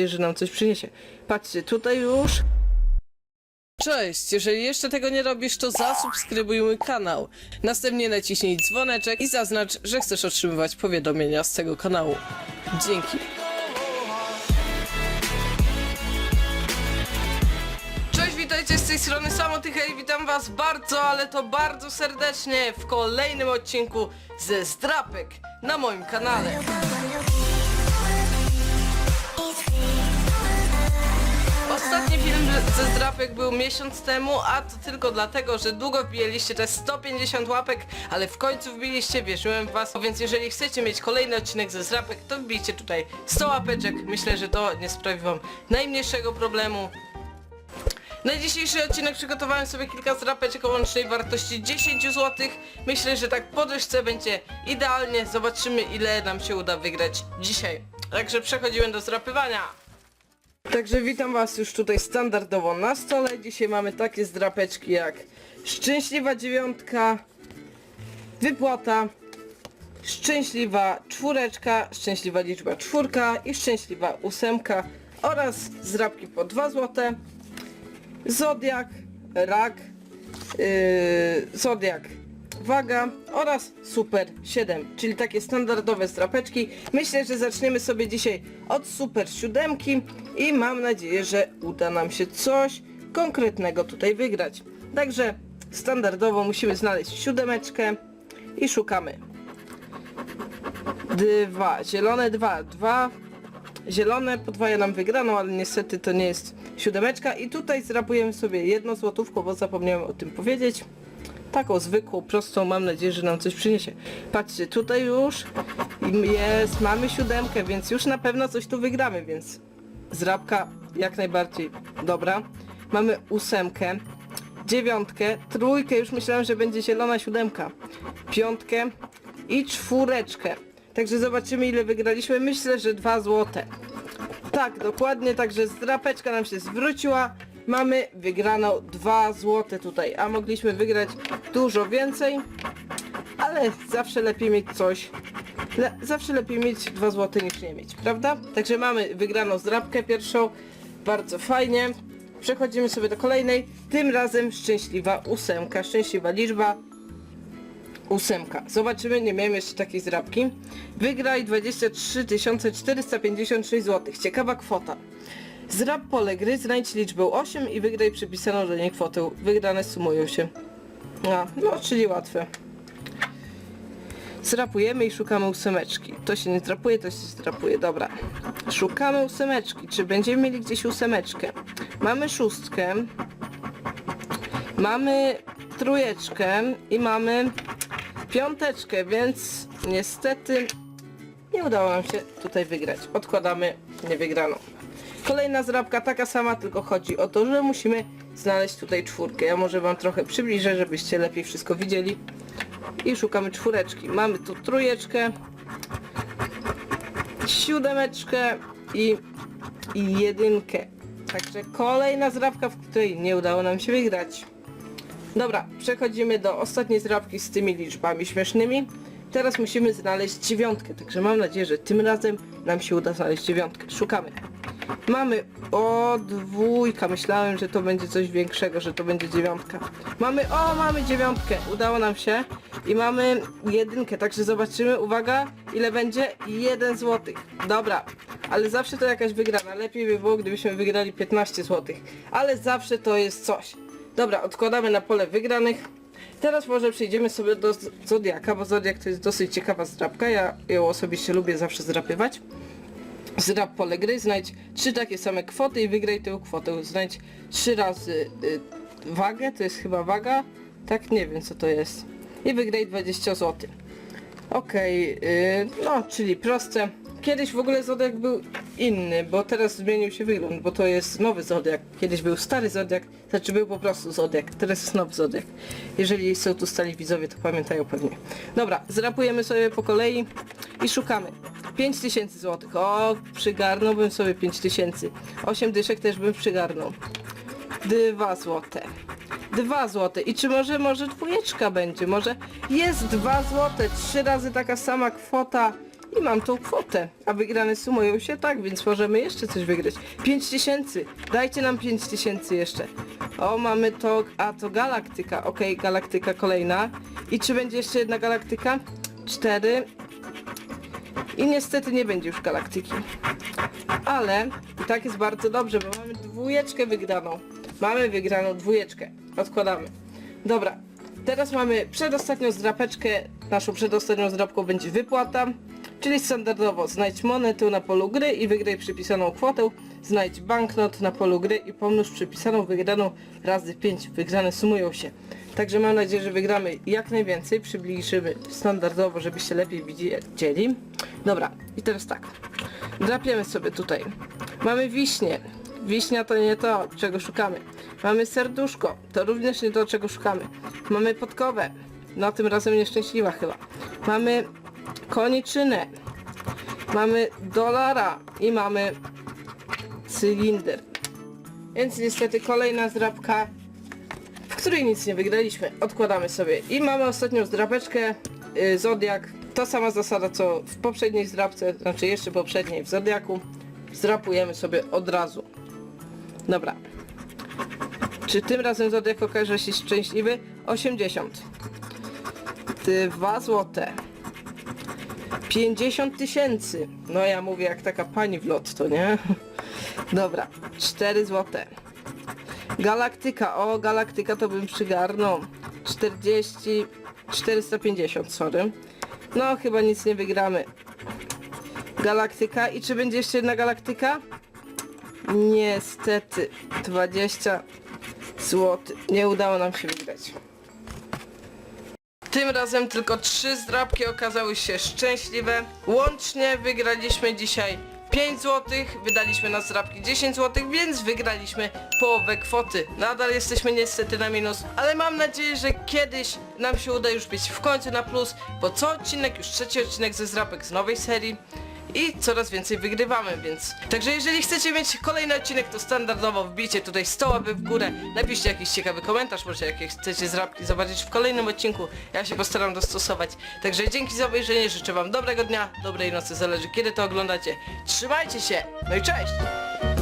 że nam coś przyniesie. Patrzcie, tutaj już... Cześć, jeżeli jeszcze tego nie robisz, to zasubskrybuj mój kanał. Następnie naciśnij dzwoneczek i zaznacz, że chcesz otrzymywać powiadomienia z tego kanału. Dzięki. Cześć, witajcie z tej strony Samotych i witam was bardzo, ale to bardzo serdecznie w kolejnym odcinku ze Zdrapek na moim kanale. Ze zdrapek był miesiąc temu, a to tylko dlatego, że długo wbijaliście te 150 łapek, ale w końcu wbiliście, wierzyłem w was, więc jeżeli chcecie mieć kolejny odcinek ze zdrapek, to wbijcie tutaj 100 łapeczek, myślę, że to nie sprawi wam najmniejszego problemu. Na dzisiejszy odcinek przygotowałem sobie kilka zdrapeczek o łącznej wartości 10 zł. Myślę, że tak po dyszce będzie idealnie. Zobaczymy ile nam się uda wygrać dzisiaj. Także przechodzimy do zdrapywania. Także witam was już tutaj standardowo na stole. Dzisiaj mamy takie zdrapeczki jak szczęśliwa dziewiątka, wypłata, szczęśliwa czwóreczka, szczęśliwa liczba czwórka i szczęśliwa ósemka oraz zdrapki po 2 złote. Zodiak, rak, yy, Zodiak, waga oraz super 7, czyli takie standardowe strapeczki. Myślę, że zaczniemy sobie dzisiaj od super siódemki i mam nadzieję, że uda nam się coś konkretnego tutaj wygrać. Także standardowo musimy znaleźć siódemeczkę i szukamy. Dwa, zielone dwa, dwa zielone, podwaja nam wygraną, ale niestety to nie jest siódemeczka i tutaj zrapujemy sobie jedno złotówko, bo zapomniałem o tym powiedzieć. Taką zwykłą, prostą, mam nadzieję, że nam coś przyniesie. Patrzcie, tutaj już jest, mamy siódemkę, więc już na pewno coś tu wygramy, więc zrapka jak najbardziej dobra. Mamy ósemkę, dziewiątkę, trójkę, już myślałem, że będzie zielona siódemka, piątkę i czwóreczkę. Także zobaczymy ile wygraliśmy. Myślę, że dwa złote. Tak, dokładnie, także zdrapeczka nam się zwróciła. Mamy wygraną 2 złote tutaj, a mogliśmy wygrać dużo więcej, ale zawsze lepiej mieć coś, le, zawsze lepiej mieć 2 złote niż nie mieć, prawda? Także mamy wygraną zdrapkę pierwszą, bardzo fajnie. Przechodzimy sobie do kolejnej, tym razem szczęśliwa ósemka, szczęśliwa liczba, ósemka. Zobaczymy, nie miałem jeszcze takiej zrabki. Wygraj 23 456 zł. Ciekawa kwota. Zrab pole gry, znajdź liczbę 8 i wygraj przypisaną do niej kwotę. Wygrane sumują się. A, no, czyli łatwe. Zrapujemy i szukamy ósemeczki. To się nie zrapuje, to się zrapuje. Dobra. Szukamy ósemeczki. Czy będziemy mieli gdzieś ósemeczkę? Mamy szóstkę. Mamy trójeczkę i mamy piąteczkę, więc niestety nie udało nam się tutaj wygrać. Odkładamy niewygraną. Kolejna zrabka taka sama, tylko chodzi o to, że musimy znaleźć tutaj czwórkę. Ja może wam trochę przybliżę, żebyście lepiej wszystko widzieli. I szukamy czwóreczki. Mamy tu trójeczkę, siódemeczkę i, i jedynkę. Także kolejna zrabka, w której nie udało nam się wygrać. Dobra, przechodzimy do ostatniej zrabki z tymi liczbami śmiesznymi. Teraz musimy znaleźć dziewiątkę, także mam nadzieję, że tym razem nam się uda znaleźć dziewiątkę. Szukamy. Mamy o dwójka, myślałem, że to będzie coś większego, że to będzie dziewiątka. Mamy, o mamy dziewiątkę, udało nam się i mamy jedynkę, także zobaczymy, uwaga, ile będzie? Jeden złotych. Dobra, ale zawsze to jakaś wygrana, lepiej by było, gdybyśmy wygrali 15 złotych, ale zawsze to jest coś. Dobra, odkładamy na pole wygranych. Teraz może przejdziemy sobie do Zodiaka, bo Zodiak to jest dosyć ciekawa zdrapka. Ja ją osobiście lubię zawsze zdrapywać. Zdrap pole gry, znajdź trzy takie same kwoty i wygraj tę kwotę. Znajdź trzy razy y, wagę, to jest chyba waga. Tak, nie wiem co to jest. I wygraj 20 zł. Okej, y, no czyli proste. Kiedyś w ogóle Zodiak był inny, bo teraz zmienił się wygląd, bo to jest nowy Zodiak. Kiedyś był stary Zodiak, znaczy był po prostu Zodiak, teraz jest nowy Zodiak. Jeżeli są tu stali widzowie, to pamiętają pewnie. Dobra, zrapujemy sobie po kolei i szukamy. 5000 zł. O, przygarnąłbym sobie 5000. 8 dyszek też bym przygarnął. 2 złote. 2 złote. I czy może, może dwójeczka będzie? Może jest 2 złote, trzy razy taka sama kwota i mam tą kwotę. A wygrane sumują się tak, więc możemy jeszcze coś wygrać. 5000, dajcie nam 5000 jeszcze. O, mamy to, a to galaktyka, okej, galaktyka kolejna. I czy będzie jeszcze jedna galaktyka? 4. I niestety nie będzie już galaktyki. Ale i tak jest bardzo dobrze, bo mamy dwójeczkę wygraną. Mamy wygraną dwójeczkę. Odkładamy. Dobra. Teraz mamy przedostatnią zdrapeczkę. Naszą przedostatnią zdrapką będzie wypłata. Czyli standardowo znajdź monetę na polu gry i wygraj przypisaną kwotę. Znajdź banknot na polu gry i pomnóż przypisaną wygraną razy 5. Wygrane sumują się. Także mam nadzieję, że wygramy jak najwięcej. Przybliżymy standardowo, żebyście lepiej widzieli. Dobra, i teraz tak. Drapiemy sobie tutaj. Mamy wiśnie. Wiśnia to nie to, czego szukamy. Mamy serduszko. To również nie to, czego szukamy. Mamy podkowę. No tym razem nieszczęśliwa chyba. Mamy koniczynę. Mamy dolara i mamy cylinder. Więc niestety kolejna zdrabka, w której nic nie wygraliśmy. Odkładamy sobie. I mamy ostatnią zdrapeczkę. Yy, Zodiak. Ta sama zasada co w poprzedniej zdrapce, znaczy jeszcze poprzedniej w Zodiaku. Zdrapujemy sobie od razu. Dobra. Czy tym razem Zodiak okaże się szczęśliwy? 80. Dwa złote. 50 tysięcy. No ja mówię jak taka pani w lotto, nie? Dobra. 4 złote. Galaktyka. O, galaktyka to bym przygarnął. 40... 450, sorry. No, chyba nic nie wygramy. Galaktyka. I czy będzie jeszcze jedna galaktyka? Niestety. 20 zł. Nie udało nam się wygrać. Tym razem tylko trzy zdrabki okazały się szczęśliwe. Łącznie wygraliśmy dzisiaj 5 zł, wydaliśmy na zdrabki 10 zł, więc wygraliśmy połowę kwoty. Nadal jesteśmy niestety na minus, ale mam nadzieję, że kiedyś nam się uda już być w końcu na plus, bo co odcinek, już trzeci odcinek ze zdrabek z nowej serii i coraz więcej wygrywamy, więc... Także jeżeli chcecie mieć kolejny odcinek, to standardowo wbijcie tutaj 100 łapy w górę, napiszcie jakiś ciekawy komentarz, może jakie chcecie zrabki zobaczyć w kolejnym odcinku, ja się postaram dostosować. Także dzięki za obejrzenie, życzę wam dobrego dnia, dobrej nocy, zależy kiedy to oglądacie. Trzymajcie się, no i cześć!